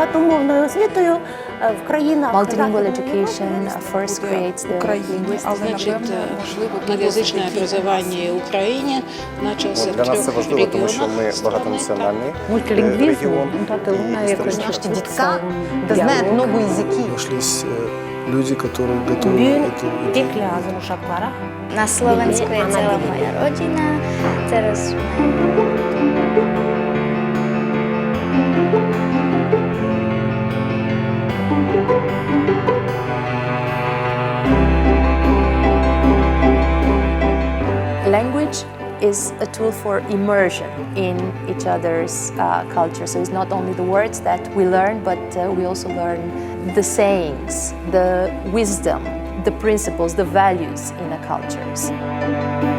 багатомовною освітою е, в країнах Multilingual Західної education Європи. first creates the Україні, linguistic але Значит, напевно можливо э, многоязычное образование в Украине начался Ну, в для нас це трех важливо, тому що регионах ми страны. багатонаціональний Мультилінгвізм, регіон. дати лунає і якось історично дітка, да знает много языки. нашлись э, люди, которые готовы Бюн эту идею. пікля з Рушаквара. На Словенську Білі, є а на ціла білі. моя родина. Зараз is a tool for immersion in each other's uh, culture. So it's not only the words that we learn, but uh, we also learn the sayings, the wisdom, the principles, the values in a cultures.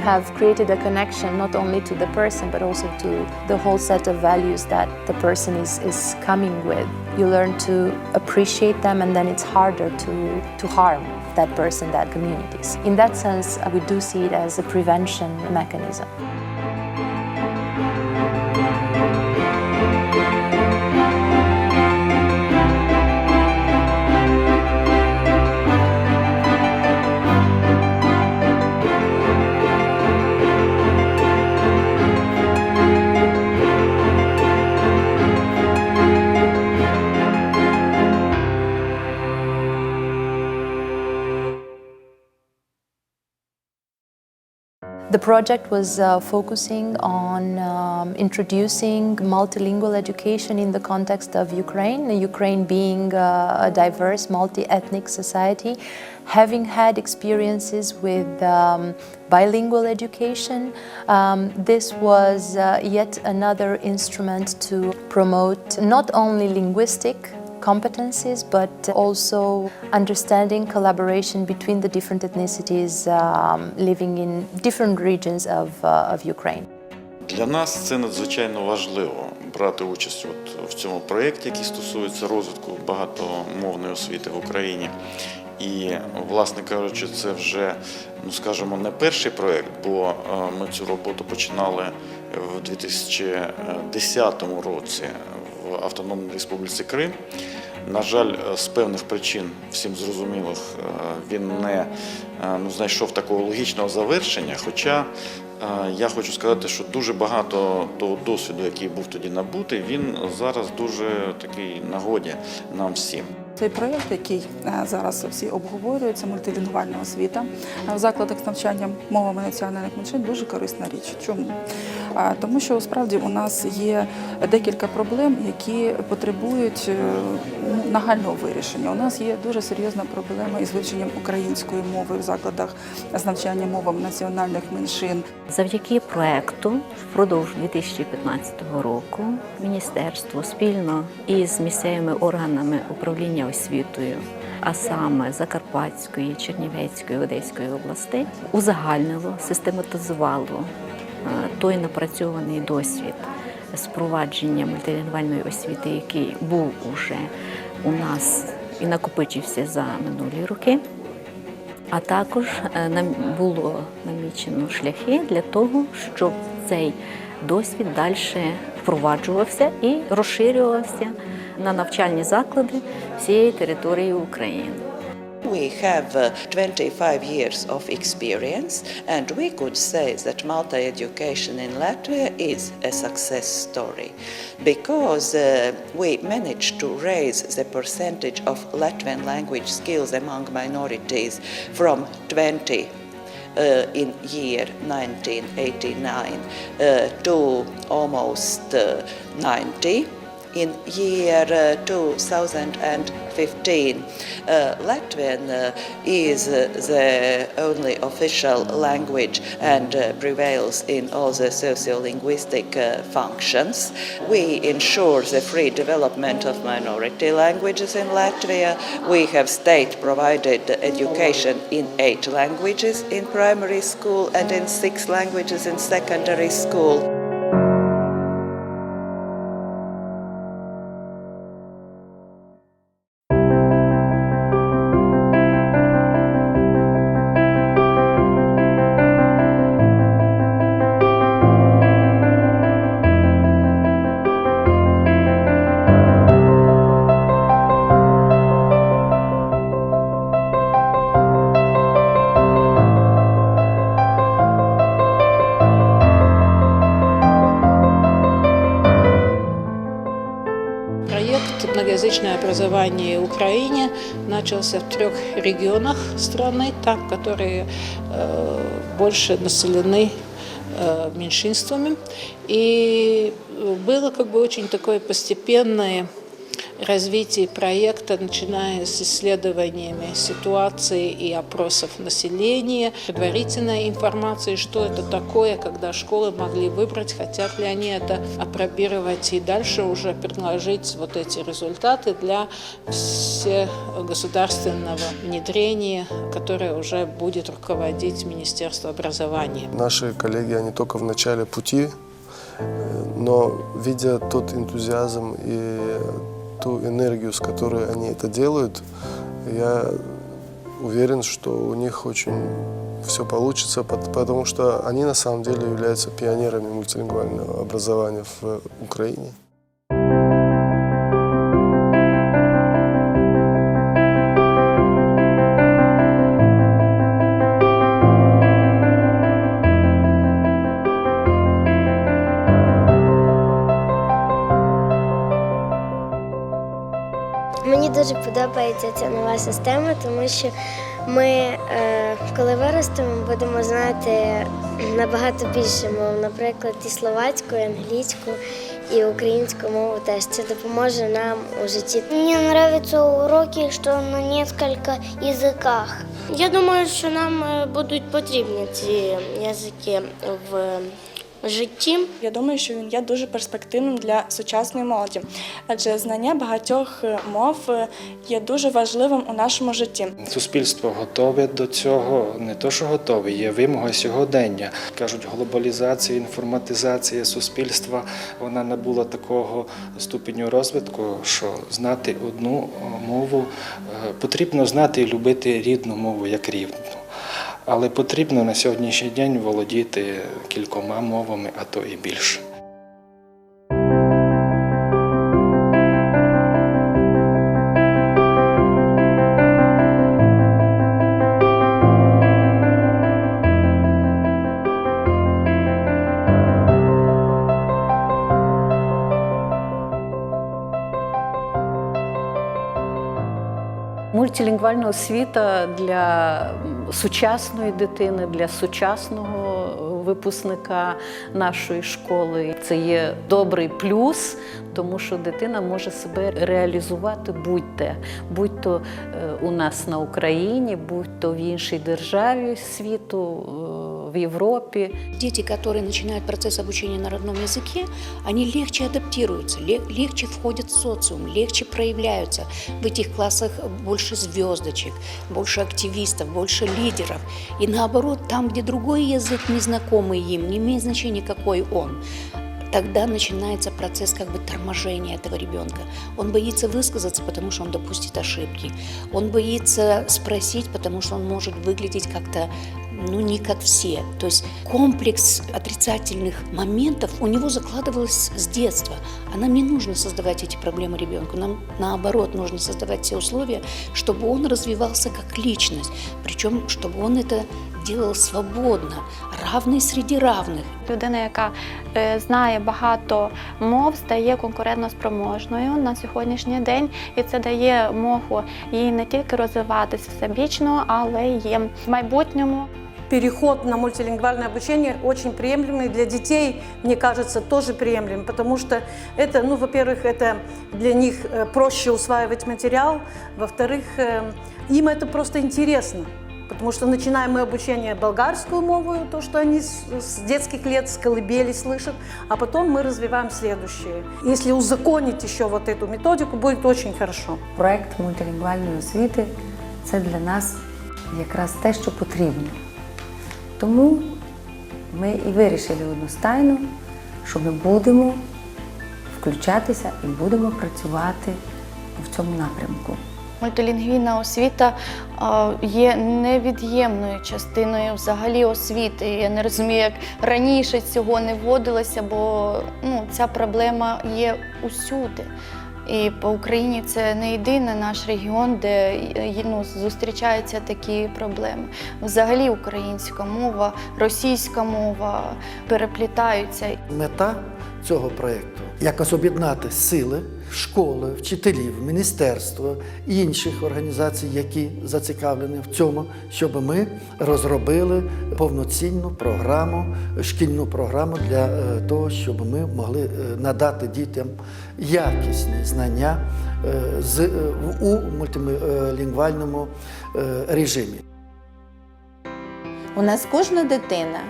You have created a connection not only to the person but also to the whole set of values that the person is, is coming with. You learn to appreciate them and then it's harder to, to harm that person that communities. In that sense we do see it as a prevention mechanism The project was uh, focusing on um, introducing multilingual education in the context of Ukraine, Ukraine being uh, a diverse, multi ethnic society, having had experiences with um, bilingual education. Um, this was uh, yet another instrument to promote not only linguistic competencies, but also understanding collaboration between the different ethnicities um, living in different regions of, uh, of Ukraine. Для нас це надзвичайно важливо брати участь от в цьому проєкті, який стосується розвитку багатомовної освіти в Україні. І, власне кажучи, це вже, ну скажімо, не перший проєкт, бо е, ми цю роботу починали в 2010 році в Автономній Республіці Крим. На жаль, е, з певних причин, всім зрозумілих, е, він не е, ну, знайшов такого логічного завершення. Хоча я хочу сказати, що дуже багато того досвіду, який був тоді набутий, він зараз дуже такий нагоді нам всім. Цей проєкт, який е, зараз всі обговорюють, це мультилінгвальна освіта е, в закладах з навчанням мовами національних меншин дуже корисна річ. Чому? Тому що справді у нас є декілька проблем, які потребують е, нагального вирішення. У нас є дуже серйозна проблема із вивченням української мови в закладах з навчанням мовами національних меншин. Завдяки проекту впродовж 2015 року міністерство спільно із місцевими органами управління освітою, а саме Закарпатської, Чернівецької, Одеської областей, узагальнило, систематизувало е, той напрацьований досвід з впровадження мультилінгвальної освіти, який був уже у нас і накопичився за минулі роки. А також е, нам було намічено шляхи для того, щоб цей досвід далі впроваджувався і розширювався на навчальні заклади всієї території України. We have uh, 25 years of experience, and we could say that multi education in Latvia is a success story because uh, we managed to raise the percentage of Latvian language skills among minorities from 20 uh, in year 1989 uh, to almost uh, 90 in year uh, 2015. Uh, Latvian uh, is uh, the only official language and prevails in all the sociolinguistic functions. We ensure the free development of minority languages in Latvia. We have state provided education in eight languages in primary school and in six languages in secondary school. многоязычное образование в Украине начался в трех регионах страны, там, которые э, больше населены э, меньшинствами. И было как бы очень такое постепенное развитие проекта, начиная с исследованиями ситуации и опросов населения, предварительной информации, что это такое, когда школы могли выбрать, хотят ли они это апробировать, и дальше уже предложить вот эти результаты для государственного внедрения, которое уже будет руководить Министерство образования. Наши коллеги, они только в начале пути, э, но видя тот энтузиазм и ту энергию, с которой они это делают, я уверен, что у них очень все получится, потому что они на самом деле являются пионерами мультилингвального образования в Украине. Ця нова система, тому що ми, е, коли виростемо, будемо знати набагато більше мов, наприклад, і словацьку, і англійську, і українську мову теж. Це допоможе нам у житті. Мне нравятся уроки, что на несколько языках. Я думаю, що нам е, будуть потрібні ці язики в житті. Я думаю, що він є дуже перспективним для сучасної молоді, адже знання багатьох е, мов е, є дуже важливим у нашому житті. Суспільство готове до цього, не то, що готове, є вимога сьогодення. Кажуть, глобалізація, інформатизація суспільства вона набула такого ступеню розвитку, що знати одну е, мову потрібно знати і любити рідну мову як рівну. Але потрібно на сьогоднішній день володіти кількома мовами, а то і більше. Мультилінгвальна освіта для сучасної дитини, для сучасного випускника нашої школи. Це є добрий плюс, тому що дитина може себе реалізувати будь-де, будь-то е, у нас на Україні, будь-то в іншій державі світу, е, в Європі. Дети, которые начинают процесс обучения на родном языке, они легче адаптируются, ле- легче входят в социум, легче проявляются. В этих классах больше звездочек, больше активистов, больше лидеров. И наоборот, там, где другой язык незнакомый им, не имеет значения, какой он, тогда начинается процесс как бы торможения этого ребенка. Он боится высказаться, потому что он допустит ошибки. Он боится спросить, потому что он может выглядеть как-то ну, не как все. То есть комплекс отрицательных моментов у него закладывалось с детства. А нам не нужно создавать эти проблемы ребенку. Нам, наоборот, нужно создавать все условия, чтобы он развивался как личность. Причем, чтобы он это делал свободно, равный среди равных. Людина, яка е, знає багато мов, стає конкурентноспроможною на сьогоднішній день, і це дає мову їй не тільки розвиватись всебічно, але й в майбутньому. переход на мультилингвальное обучение очень приемлемый для детей, мне кажется, тоже приемлем, потому что это, ну, во-первых, это для них э, проще усваивать материал, во-вторых, э, им это просто интересно. Потому что начинаем мы обучение болгарскую мову, то, что они с, с детских лет, с колыбели слышат, а потом мы развиваем следующее. Если узаконить еще вот эту методику, будет очень хорошо. Проект мультилінгвальної освіти це для нас якраз те, що потрібно. Тому ми і вирішили одностайно, що ми будемо включатися і будемо працювати в цьому напрямку. Мультилінгвійна освіта є невід'ємною частиною взагалі освіти. Я не розумію, як раніше цього не вводилося, бо ну, ця проблема є усюди. І по Україні це не єдиний наш регіон, де е, ну, зустрічаються такі проблеми. Взагалі українська мова, російська мова переплітаються. Мета цього проєкту якось об'єднати сили школи, вчителів, міністерства і інших організацій, які зацікавлені в цьому, щоб ми розробили повноцінну програму, шкільну програму для е, того, щоб ми могли е, надати дітям якісні знання е, з, у мультилінгвальному режимі. У нас кожна дитина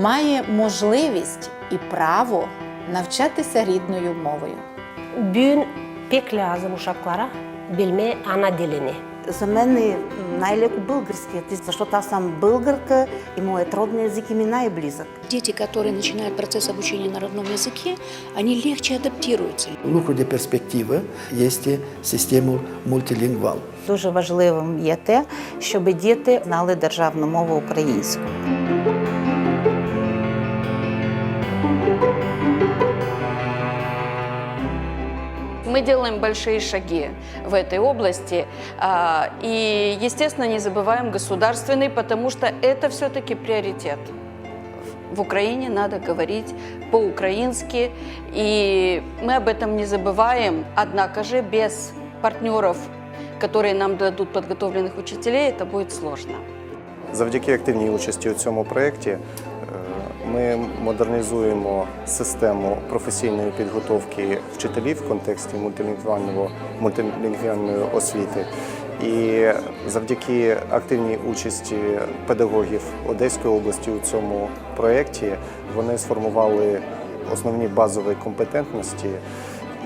має можливість і право навчатися рідною мовою. Bugün pek lazım uşaklara bilme ana dilini. За мене най-леко българският език, защото аз съм българка и моят роден език и ми най-близък. Дети, которые начинают процесс обучения на родном языке, они легче адаптируются. Лукові перспективи є систему мультилінгвал. Дуже важливим є те, щоб діти знали державну мову українську. Мы делаем большие шаги в этой области. а, И, естественно, не забываем государственный, потому что это все-таки приоритет. В Украине надо говорить по-украински, и мы об этом не забываем. Однако же без партнеров, которые нам дадут подготовленных учителей, это будет сложно. Завдяки активній участі у цьому проєкті е, ми модернізуємо систему професійної підготовки вчителів в контексті мультилінгвального мультилінгвальної освіти. І завдяки активній участі педагогів Одеської області у цьому проєкті вони сформували основні базові компетентності.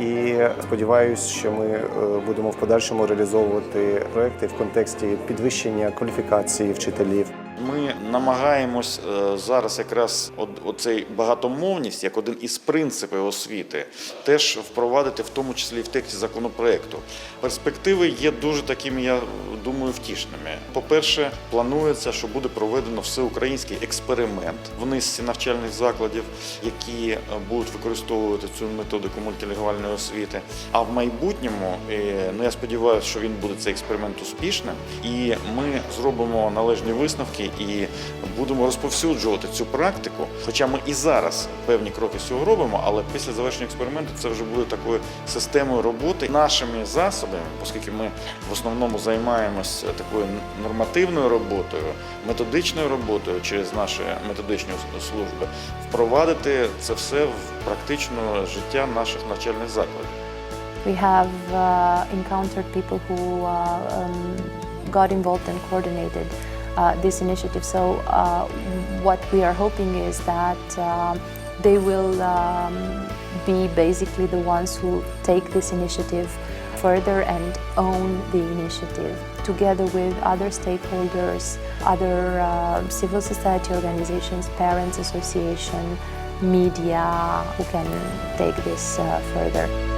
І сподіваюся, що ми е, будемо в подальшому реалізовувати проекти в контексті підвищення кваліфікації вчителів. Ми намагаємось е, зараз якраз оцей багатомовність як один із принципів освіти теж впровадити, в тому числі в тексті законопроекту. Перспективи є дуже такими, я думаю, втішними. По-перше, планується, що буде проведено всеукраїнський експеримент в низці навчальних закладів, які е, будуть використовувати цю методику мультилінгвальної освіти. А в майбутньому, е, ну я сподіваюся, що він буде цей експеримент успішним, і ми зробимо належні висновки і будемо розповсюджувати цю практику. Хоча ми і зараз певні кроки з цього робимо, але після завершення експерименту це вже буде такою системою роботи нашими засобами, оскільки ми в основному займаємося такою нормативною роботою, методичною роботою через наші методичні служби, впровадити це все в практичне життя наших навчальних закладів. We have uh, encountered people who uh, um, got involved and coordinated this initiative. So, uh, what we are hoping is that um, they will um, be basically the ones who take this initiative further and own the initiative together with other stakeholders, other uh, civil society organizations, parents association, media who can take this uh, further.